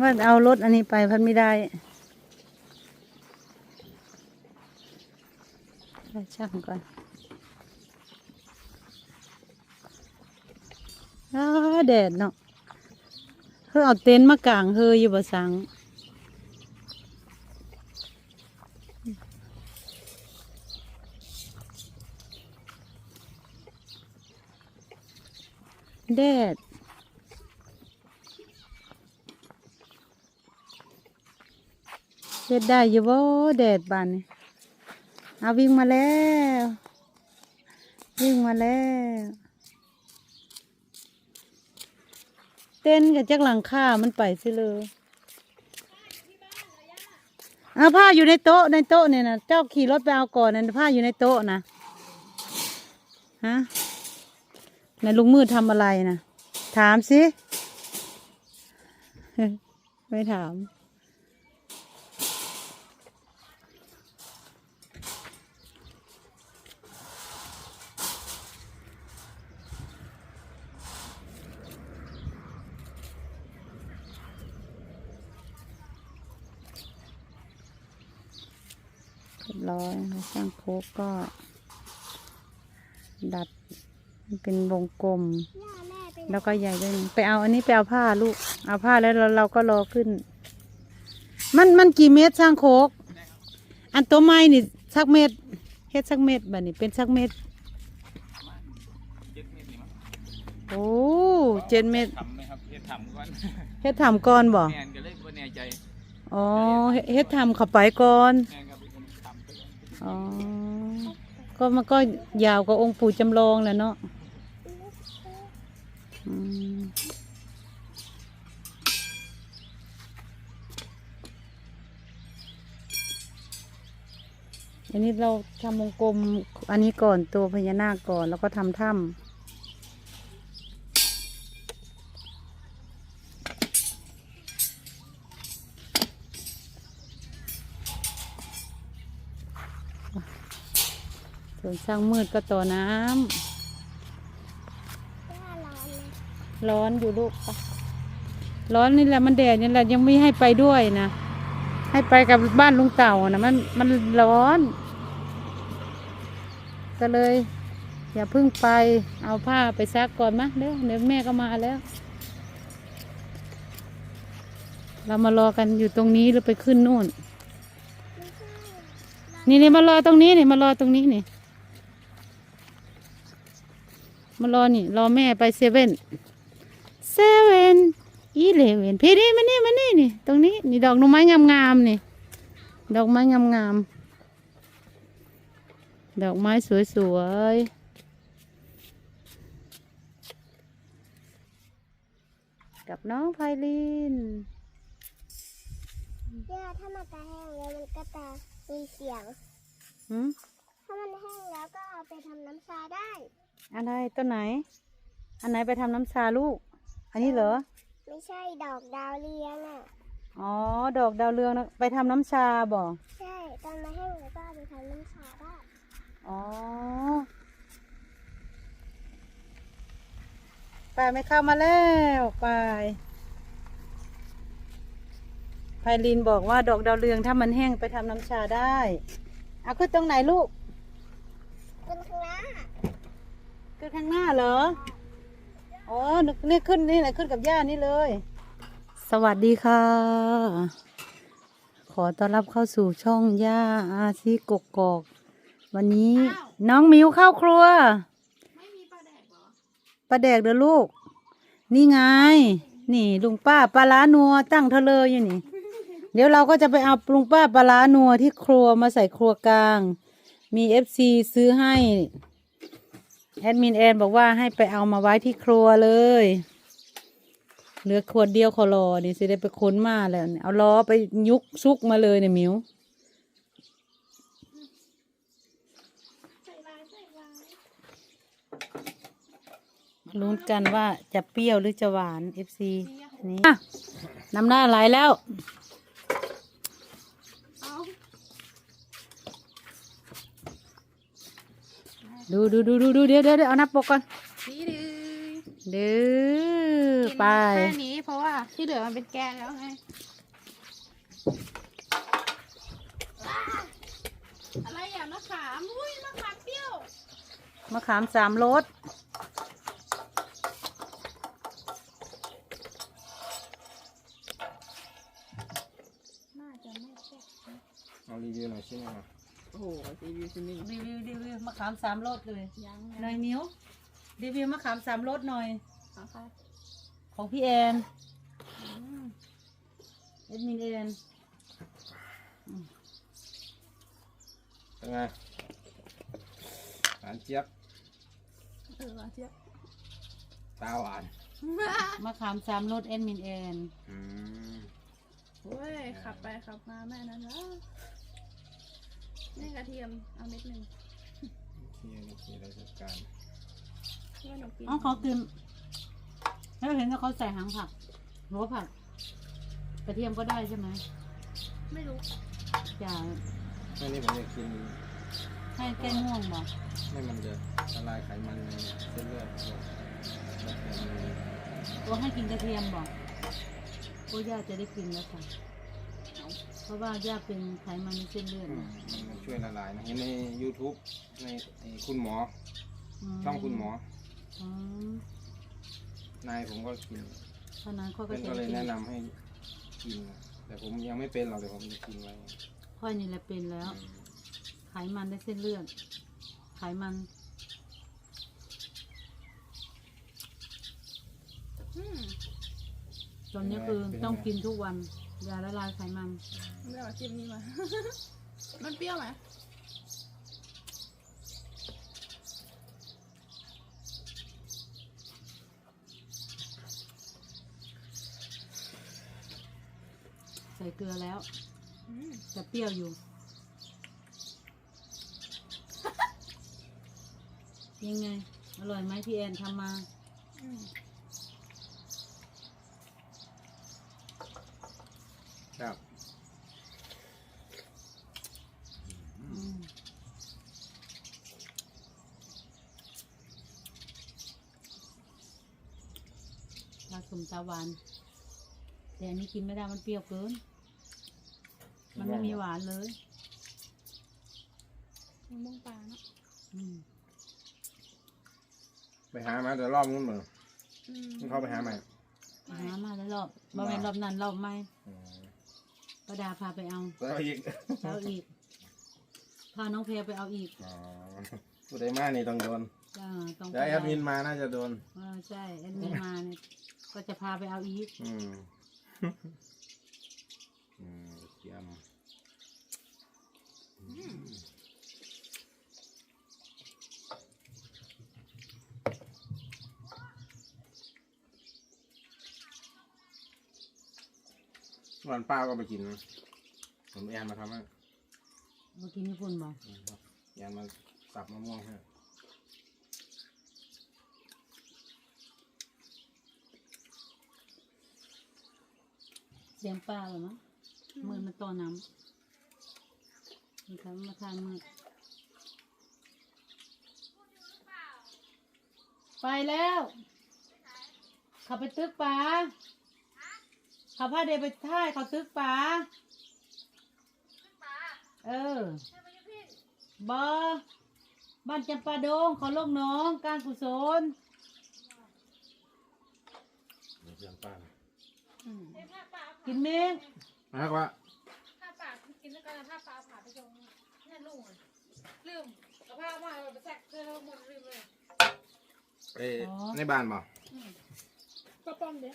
ว่าเอารถอันนี้ไปพันไม่ได้ไปช่างก่อนอาแดดเนาะเธอเอาเต็นท์มากางเธออยู่บ่สังแดด เฮ็ดได้อยู่บ่แดดบานนี่เอาวิ่งมาแล้ว วิ่งมาแล้ว เต้นกับจักหลังคามันไปสิเลยเอาผ้าอยู่ในโต๊ะในโต๊ะเนี่ยนะเจ้าขี่รถไปเอาก่อนนะผ้าอยู่ในโต๊ะนะฮะในลุงมืดทำอะไรนะถามสิ ไม่ถาม เรียบร้อยนะคะช่างโคกก็ ดัดให้เป็นวงกลมย่าแม่เป็นแล้วก็ใหญ่ด้วยหนึ่งไปเอาอันนี้ไปเอาผ้าลูก เอาผ้าแล้วเราเราก็รอขึ้น มันมันกี่เมตรช่างโคก อันตัวไม้นี่สักเมตรเฮ็ดสักเมตรแบบนี้เป็นสักเมตรเจ็ดเมตรนี่มั้งโอ้เจ็ดเมตรทำไหมครับเฮ็ดทำก่อนเฮ็ดทำก่อนบ่แมนก็เลยบ่แน่ใจอ๋อเฮ็ดเฮ็ดทำเข้าไปก่อนแมนค อ๋อ ก็มันก็ยาวกว่าองค์ปู่จำลองแหละเนาะอืมอันนี้เราทำวงกลมอันนี้ก่อนตัวพญานาคก่อน แล้วก็ทำถ้ำ ส่วนสร้างมืดก็ต่อน้ำร้อนอยู่ลูกปะร้อนนี่แหละมันแดดนี่แหละยังไม่ให้ไปด้วยนะ ให้ไปกับบ้านลุงเต่านะมันมันร้อน ก็เลย อย่าเพิ่งไปเอาผ้าไปซักก่อนมะเดี๋ยวเดี๋ยวแม่ก็มาแล้ว เรามารอกันอยู่ตรงนี้หรือไปขึ้นนู่น นี่นี่มารอตรงนี้นี่มารอตรงนี้นี่ มารอนี่ รอแม่ไปเซเว่นเซเว่นอีเลเว่นพี่นี่มานี่มานี่นี่ ตรงนี้นี่ดอกดอกไม้งามๆนี่ ดอกไม้งามๆดอกไม้สวยๆกับน้องไพลินย่าถ้ามันจะแห้งแล้วมันก็จะมีเสียง หืม ถ้ามันแห้งแล้วก็เอาไปทำน้ำชาได้อะไรต้นไหน อันไหนไปทำน้ำชาลูก อันนี้เหรอ ไม่ใช่ดอกดาวเรืองอะ อ๋อ ดอกดาวเรืองนะไปทำน้ำชาบ่ ใช่ตอนมาแห้งแล้วก็เอาไปทำน้ำชาได้อ๋อ ไปไม่เข้ามาแล้วไปไพลินบอกว่าดอกดาวเรืองถ้ามันแห้งไปทำน้ำชาได้เอาขึ้นตรงไหนลูก เป็นข้างหน้าขึ้นข้างหน้าเหรอ อ๋อนี่ขึ้นนี่แหละขึ้นกับย่านี่เลย สวัสดีค่ะ ขอต้อนรับเข้าสู่ช่องย่าอาซีกกกอก วันนี้น้องมิวเข้าครัว ไม่มีปลาแดกหรอปลาแดกเด้อลูก นี่ไง นี่ลุงป้าปลาล้านัวตั้งเธอเลยอยู่นี่ เดี๋ยวเราก็จะไปเอาลุงป้าปลาล้านัวที่ครัวมาใส่ครัวกลาง มีเอฟซีซื้อให้ แอดมินแอนบอกว่าให้ไปเอามาไว้ที่ครัวเลย เหลือขวดเดียวขอรอนี่สิได้ไปค้นมาแล้วเอาล้อไปยุกซุกมาเลยเนี่ยมิวลุ้นกันว่าจะเปรี้ยวหรือจะหวานเอฟซีนี่อะน้ำหน้าไหลแล้ว เอา ดูดูดูดูดูเดี๋ยวเดี๋ยวเดี๋ยวเอานับปกก่อนสีดื้อเด้ออกินไปแค่นี้เพราะว่าที่เหลือมันเป็นแกงแล้วไงว้าอะไรอะมะขามอุ้ยมะขามเปรี้ยวมะขามสามรสน่าจะไม่แซ่บเอารีวิวหน่อยใช่ไหมครับ โอ้โหรีวิวซินี่รีวิวรีวิวมะขามสามรสเลยยังหน่อยนิ้วรีวิวมะขามสามรสหน่อยเอาค่ะของพี่แอนอืมเอ็ดมินแอนเป็นไงหวานเจี๊ยบเออว่าเจี๊ยบตาหวานมะขามสามรสเอ็ดมินแอนอืมโอ้ยขับไปขับมาแม่นั้นแล้ว นี่กระเทียมเอาเม็ดหนึ่งโอเคโอเคเราจัดการเพื่อหนูกินอ๋อเขากินแล้วเห็นว่าเขาใส่หางผักหัวผัก กระเทียมก็ได้ใช่ไหมไม่รู้อย่าอันนี้ผมอยากกินให้แก้ง่วงบอกไม่มันจะละลายไขมันในเส้นเลือดพวกแล้วแต่มันตัวให้กินกระเทียมบอกโอ้ย่าจะได้กินแล้วค่ะ เพราะว่าย่าเป็นไขมันในเส้นเลือดอืมนะมันมันช่วยละลายนะเห็นใน YouTube ในในคุณหมอมช่องคุณหมอ อืมนายผมก็กินเพราะนั้นเขาก็เพื่อนจะก็เลยกินแนะนำให้กิน แต่ผมยังไม่เป็นหรอกแต่ผมจะกินไว้ค่อยนี่แหละเป็นแล้ว อืม ไขมันในเส้นเลือด ไขมัน อืม ตอนนี้คือต้องกินทุกวันยาละลายไขมัน ไม่เอาจิ้มนี่มา มันเปรี้ยวไหมใส่เกลือแล้ว อืมแต่เปรี้ยวอยู่ ยังไง อร่อยไหมพี่แอนทำมา อืม ครับ อืมปลา สมตาหวาน แต่อันนี้กินไม่ได้มันเปรี้ยวเกิน มันไม่มีหวานเลยมะม่วงปลาเนาะอืมไปหามาแต่รอบนู้นเหมือนอืมต้องเข้าไปหาใหม่หามาแล้วรอบบ่แม่นรอบนั้นรอบไม่ประดาพาไปเอาแล้วอีกเอาอีก พาน้องเพลไปเอาอีกอ๋อผู้ใดมานี่ต้องโดนอ่าต้องแล้วแอดมินมาน่าจะโดนเออใช่แอดมินมาเนี่ย ก็จะพาไปเอาอีกอืม อืมเยี่ยมวันป้าก็ไปกินนะผมแอนมาทำให้เมื่อกี้นี่พุ่นบอกอืมแอนมาสับมะม่วงให้ เสียงปลาเหรอมั้งมือมันต่อน้ำนี่ครับมาทานมือไปแล้วเขาไปตึกปลาเขาพาเดไปท่ายเขาตึกปลาเออบอบ้านจำปาดงเขาลงน้อง การกุศลเรียวเสียงป้า กินเมงนะครับว่าถ้าปากกินแล้วกันถ้าปลาผ่าไปตรงนั่นลุงอะลืมกับผ้ามาเราไปแทรกเพื่อนเราหมดลืมเลยเอ้ยในบ้านบ่ก็ป้อมเดียว